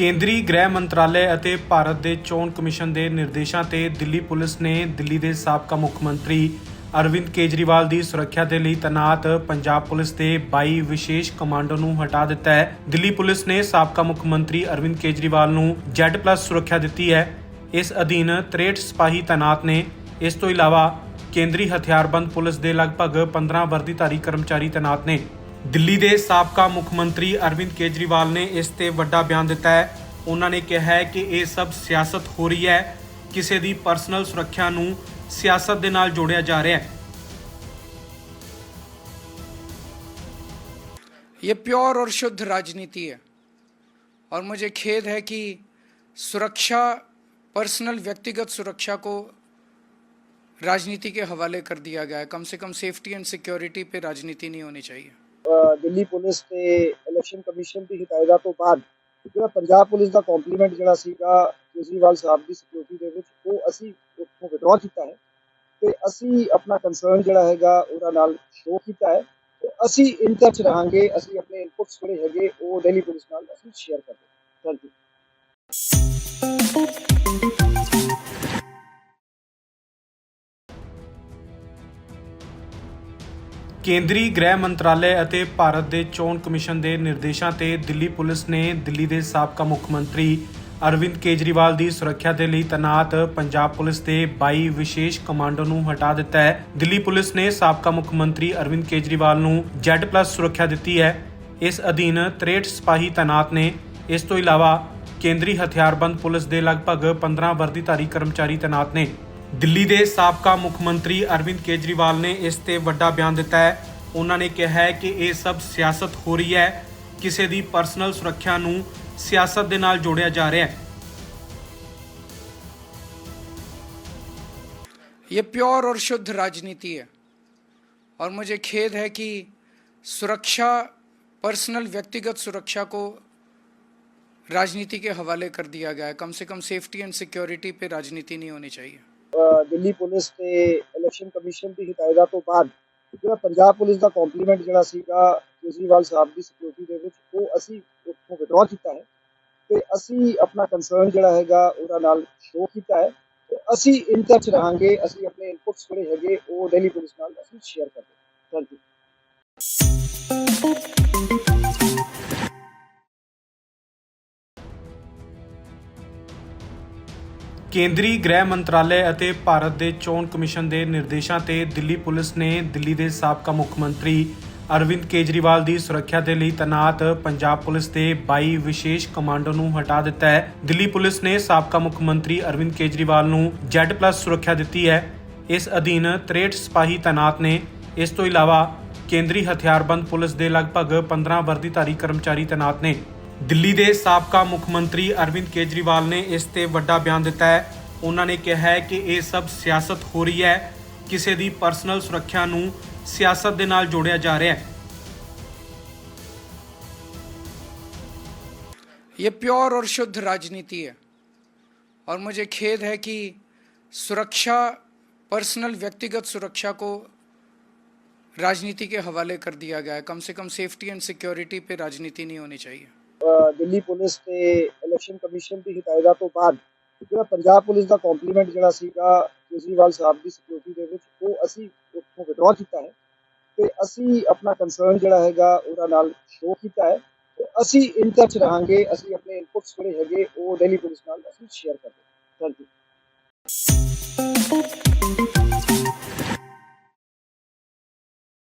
ਕੇਂਦਰੀ ਗ੍ਰਹਿ ਮੰਤਰਾਲੇ ਅਤੇ ਭਾਰਤ ਦੇ ਚੋਣ ਕਮਿਸ਼ਨ ਦੇ ਨਿਰਦੇਸ਼ਾਂ ਤੇ ਦਿੱਲੀ ਪੁਲਿਸ ਨੇ ਦਿੱਲੀ ਦੇ ਸਾਬਕਾ ਮੁੱਖ ਮੰਤਰੀ ਅਰਵਿੰਦ ਕੇਜਰੀਵਾਲ ਦੀ ਸੁਰੱਖਿਆ ਦੇ ਲਈ ਤੈਨਾਤ ਪੰਜਾਬ ਪੁਲਿਸ ਦੇ 22 ਵਿਸ਼ੇਸ਼ ਕਮਾਂਡੋ ਨੂੰ ਹਟਾ ਦਿੱਤਾ ਹੈ। ਦਿੱਲੀ ਪੁਲਿਸ ਨੇ ਸਾਬਕਾ ਮੁੱਖ ਮੰਤਰੀ ਅਰਵਿੰਦ ਕੇਜਰੀਵਾਲ ਨੂੰ Z+ ਸੁਰੱਖਿਆ ਦਿੱਤੀ ਹੈ। ਇਸ ਅਧੀਨ 63 ਸਿਪਾਹੀ ਤੈਨਾਤ ਨੇ ਇਸ ਤੋਂ ਇਲਾਵਾ ਕੇਂਦਰੀ ਹਥਿਆਰਬੰਦ ਪੁਲਿਸ ਦੇ ਲਗਭਗ 15 ਵਰਦੀਧਾਰੀ ਕਰਮਚਾਰੀ ਤੈਨਾਤ ਨੇ। ਦਿੱਲੀ ਦੇ ਸਾਬਕਾ ਮੁੱਖ ਮੰਤਰੀ ਅਰਵਿੰਦ ਕੇਜਰੀਵਾਲ ਨੇ ਇਸ ਤੇ ਵੱਡਾ ਬਿਆਨ ਦਿੱਤਾ ਹੈ ਉਹਨਾਂ ਨੇ ਕਿਹਾ ਹੈ ਕਿ ਇਹ ਸਭ ਸਿਆਸਤ ਹੋ ਰਹੀ ਹੈ ਕਿਸੇ ਦੀ ਪਰਸਨਲ ਸੁਰੱਖਿਆ ਨੂੰ ਸਿਆਸਤ ਦੇ ਨਾਲ ਜੋੜਿਆ ਜਾ ਰਿਹਾ ਹੈ ये प्योर और शुद्ध राजनीति है और मुझे खेद है कि सुरक्षा पर्सनल व्यक्तिगत सुरक्षा को राजनीति के हवाले कर दिया गया है कम से कम सेफ्टी एंड सिक्योरिटी पे राजनीति नहीं होनी चाहिए ਅ, ਦਿੱਲੀ ਪੁਲਿਸ ਤੇ ਇਲੈਕਸ਼ਨ ਕਮਿਸ਼ਨ ਦੀ ਹਦਾਇਤਾਂ ਤੋਂ ਬਾਅਦ ਜਿਹੜਾ ਪੰਜਾਬ ਪੁਲਿਸ ਦਾ ਕੰਪਲੀਮੈਂਟ ਜਿਹੜਾ ਸੀਗਾ ਕੇਜਰੀਵਾਲ ਸਾਹਿਬ ਦੀ ਸਿਕਿਉਰਿਟੀ ਦੇ ਵਿੱਚ ਉਹ ਅਸੀਂ ਉੱਥੋਂ ਵਿਡਰਾਅ ਕੀਤਾ ਹੈ ਤੇ ਅਸੀਂ ਆਪਣਾ ਕੰਸਰਨ ਜਿਹੜਾ ਹੈਗਾ ਉਹਦਾ ਨਾਲ ਸ਼ੋਅ ਕੀਤਾ ਹੈ ਤੇ ਅਸੀਂ ਇਨ ਟੱਚ ਰਹਾਂਗੇ ਅਸੀਂ ਆਪਣੇ ਇਨਪੁਟਸ ਜਿਹੜੇ ਹੈਗੇ ਉਹ ਦਿੱਲੀ ਪੁਲਿਸ ਨਾਲ ਅਸੀਂ ਸ਼ੇਅਰ ਕਰਦੇ ਥੈਂਕ ਯੂ ਕੇਂਦਰੀ ਗ੍ਰਹਿ ਮੰਤਰਾਲੇ ਅਤੇ ਭਾਰਤ ਦੇ ਚੋਣ ਕਮਿਸ਼ਨ ਦੇ ਨਿਰਦੇਸ਼ਾਂ ਤੇ ਦਿੱਲੀ ਪੁਲਿਸ ਨੇ ਦਿੱਲੀ ਦੇ ਸਾਬਕਾ ਮੁੱਖ ਮੰਤਰੀ ਅਰਵਿੰਦ ਕੇਜਰੀਵਾਲ ਦੀ ਸੁਰੱਖਿਆ ਦੇ ਲਈ ਤੈਨਾਤ ਪੰਜਾਬ ਪੁਲਿਸ ਦੇ 22 ਵਿਸ਼ੇਸ਼ ਕਮਾਂਡੋ ਨੂੰ ਹਟਾ ਦਿੱਤਾ ਹੈ। ਦਿੱਲੀ ਪੁਲਿਸ ਨੇ ਸਾਬਕਾ ਮੁੱਖ ਮੰਤਰੀ ਅਰਵਿੰਦ ਕੇਜਰੀਵਾਲ ਨੂੰ Z+ ਸੁਰੱਖਿਆ ਦਿੱਤੀ ਹੈ। ਇਸ ਅਧੀਨ 63 ਸਿਪਾਹੀ ਤੈਨਾਤ ਨੇ ਇਸ ਤੋਂ ਇਲਾਵਾ ਕੇਂਦਰੀ ਹਥਿਆਰਬੰਦ ਪੁਲਿਸ ਦੇ ਲਗਭਗ 15 ਵਰਦੀਧਾਰੀ ਕਰਮਚਾਰੀ ਤੈਨਾਤ ਨੇ। ਦਿੱਲੀ ਦੇ ਸਾਬਕਾ ਮੁੱਖ ਮੰਤਰੀ ਅਰਵਿੰਦ ਕੇਜਰੀਵਾਲ ਨੇ ਇਸ ਤੇ ਵੱਡਾ ਬਿਆਨ ਦਿੱਤਾ ਹੈ ਉਹਨਾਂ ਨੇ ਕਿਹਾ ਹੈ ਕਿ ਇਹ ਸਭ ਸਿਆਸਤ ਹੋ ਰਹੀ ਹੈ ਕਿਸੇ ਦੀ ਪਰਸਨਲ ਸੁਰੱਖਿਆ ਨੂੰ ਸਿਆਸਤ ਦੇ ਨਾਲ ਜੋੜਿਆ ਜਾ ਰਿਹਾ ਹੈ ये प्योर और शुद्ध राजनीति है और मुझे खेद है कि सुरक्षा पर्सनल व्यक्तिगत सुरक्षा को राजनीति के हवाले कर दिया गया है कम से कम सेफ्टी एंड सिक्योरिटी पे राजनीति नहीं होनी चाहिए ਅ, ਦਿੱਲੀ ਪੁਲਿਸ ਤੇ ਇਲੈਕਸ਼ਨ ਕਮਿਸ਼ਨ ਦੀ ਹਦਾਇਤਾਂ ਤੋਂ ਬਾਅਦ ਜਿਹੜਾ ਪੰਜਾਬ ਪੁਲਿਸ ਦਾ ਕੰਪਲੀਮੈਂਟ ਜਿਹੜਾ ਸੀਗਾ ਕੇਜਰੀਵਾਲ ਸਾਹਿਬ ਦੀ ਸਿਕਿਉਰਿਟੀ ਦੇ ਵਿੱਚ, ਉਹ ਅਸੀਂ ਉੱਥੋਂ ਵਿਡਰਾਅ ਕੀਤਾ ਹੈ ਤੇ ਅਸੀਂ ਆਪਣਾ ਕੰਸਰਨ ਜਿਹੜਾ ਹੈਗਾ ਉਹਦਾ ਨਾਲ ਸ਼ੋਅ ਕੀਤਾ ਹੈ ਤੇ ਅਸੀਂ ਇਨ ਟੱਚ ਰਹਾਂਗੇ, ਅਸੀਂ ਆਪਣੇ ਇਨਪੁਟਸ ਜਿਹੜੇ ਹੈਗੇ ਉਹ ਦਿੱਲੀ ਪੁਲਿਸ ਨਾਲ ਅਸੀਂ ਸ਼ੇਅਰ ਕਰਦੇ ਥੈਂਕ ਯੂ ਕੇਂਦਰੀ ਗ੍ਰਹਿ ਮੰਤਰਾਲੇ ਅਤੇ ਭਾਰਤ ਦੇ ਚੋਣ ਕਮਿਸ਼ਨ ਦੇ ਨਿਰਦੇਸ਼ਾਂ ਤੇ ਦਿੱਲੀ ਪੁਲਿਸ ਨੇ ਦਿੱਲੀ ਦੇ ਸਾਬਕਾ ਮੁੱਖ ਮੰਤਰੀ ਅਰਵਿੰਦ ਕੇਜਰੀਵਾਲ ਦੀ ਸੁਰੱਖਿਆ ਦੇ ਲਈ ਤੈਨਾਤ ਪੰਜਾਬ ਪੁਲਿਸ ਦੇ 22 ਵਿਸ਼ੇਸ਼ ਕਮਾਂਡੋ ਨੂੰ ਹਟਾ ਦਿੱਤਾ ਹੈ। ਦਿੱਲੀ ਪੁਲਿਸ ਨੇ ਸਾਬਕਾ ਮੁੱਖ ਮੰਤਰੀ ਅਰਵਿੰਦ ਕੇਜਰੀਵਾਲ ਨੂੰ Z+ ਸੁਰੱਖਿਆ ਦਿੱਤੀ ਹੈ। ਇਸ ਅਧੀਨ 63 ਸਿਪਾਹੀ ਤੈਨਾਤ ਨੇ ਇਸ ਤੋਂ ਇਲਾਵਾ ਕੇਂਦਰੀ ਹਥਿਆਰਬੰਦ ਪੁਲਿਸ ਦੇ ਲਗਭਗ 15 ਵਰਦੀਧਾਰੀ ਕਰਮਚਾਰੀ ਤੈਨਾਤ ਨੇ। ਦਿੱਲੀ ਦੇ ਸਾਬਕਾ ਮੁੱਖ ਮੰਤਰੀ ਅਰਵਿੰਦ ਕੇਜਰੀਵਾਲ ਨੇ ਇਸ ਤੇ ਵੱਡਾ ਬਿਆਨ ਦਿੱਤਾ ਹੈ ਉਹਨਾਂ ਨੇ ਕਿਹਾ ਹੈ ਕਿ ਇਹ ਸਭ ਸਿਆਸਤ ਹੋ ਰਹੀ ਹੈ ਕਿਸੇ ਦੀ ਪਰਸਨਲ ਸੁਰੱਖਿਆ ਨੂੰ ਸਿਆਸਤ ਦੇ ਨਾਲ ਜੋੜਿਆ ਜਾ ਰਿਹਾ ਹੈ ये प्योर और शुद्ध राजनीति है और मुझे खेद है कि सुरक्षा पर्सनल व्यक्तिगत सुरक्षा को राजनीति के हवाले कर दिया गया है कम से कम सेफ्टी एंड सिक्योरिटी पे राजनीति नहीं होनी चाहिए ਅ, ਦਿੱਲੀ ਪੁਲਿਸ ਤੇ ਇਲੈਕਸ਼ਨ ਕਮਿਸ਼ਨ ਦੀ ਹਦਾਇਤਾਂ ਤੋਂ ਬਾਅਦ ਜਿਹੜਾ ਪੰਜਾਬ ਪੁਲਿਸ ਦਾ ਕੰਪਲੀਮੈਂਟ ਜਿਹੜਾ ਸੀਗਾ ਕੇਜਰੀਵਾਲ ਸਾਹਿਬ ਦੀ ਸਿਕਿਉਰਿਟੀ ਦੇ ਵਿੱਚ, ਉਹ ਅਸੀਂ ਉੱਥੋਂ ਵਿਡਰਾਅ ਕੀਤਾ ਹੈ ਤੇ ਅਸੀਂ ਆਪਣਾ ਕੰਸਰਨ ਜਿਹੜਾ ਹੈਗਾ ਉਹਦਾ ਨਾਲ ਸ਼ੋਅ ਕੀਤਾ ਹੈ ਤੇ ਅਸੀਂ ਇਨ ਟੱਚ ਰਹਾਂਗੇ, ਅਸੀਂ ਆਪਣੇ ਇਨਪੁਟਸ ਜਿਹੜੇ ਹੈਗੇ ਉਹ ਦਿੱਲੀ ਪੁਲਿਸ ਨਾਲ ਅਸੀਂ ਸ਼ੇਅਰ ਕਰਦੇ ਥੈਂਕ ਯੂ